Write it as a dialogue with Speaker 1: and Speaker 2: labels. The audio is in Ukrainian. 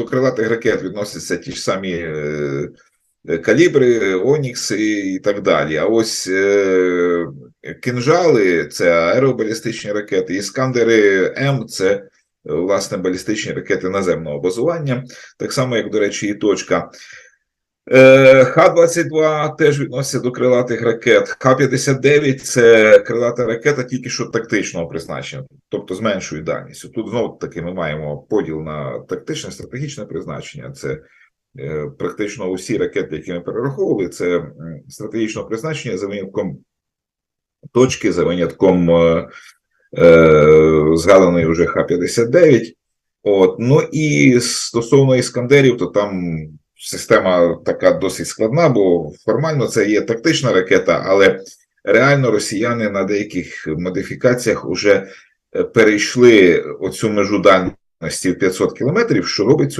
Speaker 1: до крилатих ракет відносяться ті ж самі е, е, калібри, Онікси і так далі. А ось е, кинжали це аеробалістичні ракети, іскандери М це власне балістичні ракети наземного базування, так само, як, до речі, і точка. Е, Х-22 теж відноситься до крилатих ракет. Х-59 це крилата ракета тільки що тактичного призначення, тобто з меншою дальністю. Тут знову таки ми маємо поділ на тактичне, стратегічне призначення. Це е, практично усі ракети, які ми перераховували, це м, стратегічного призначення за винятком точки, за винятком е, е, згаданої вже Х-59. От, ну і стосовно іскандерів, то там система така досить складна, бо формально це є тактична ракета, але реально росіяни на деяких модифікаціях вже е, перейшли оцю межу дальності в 500 кілометрів, що робить цю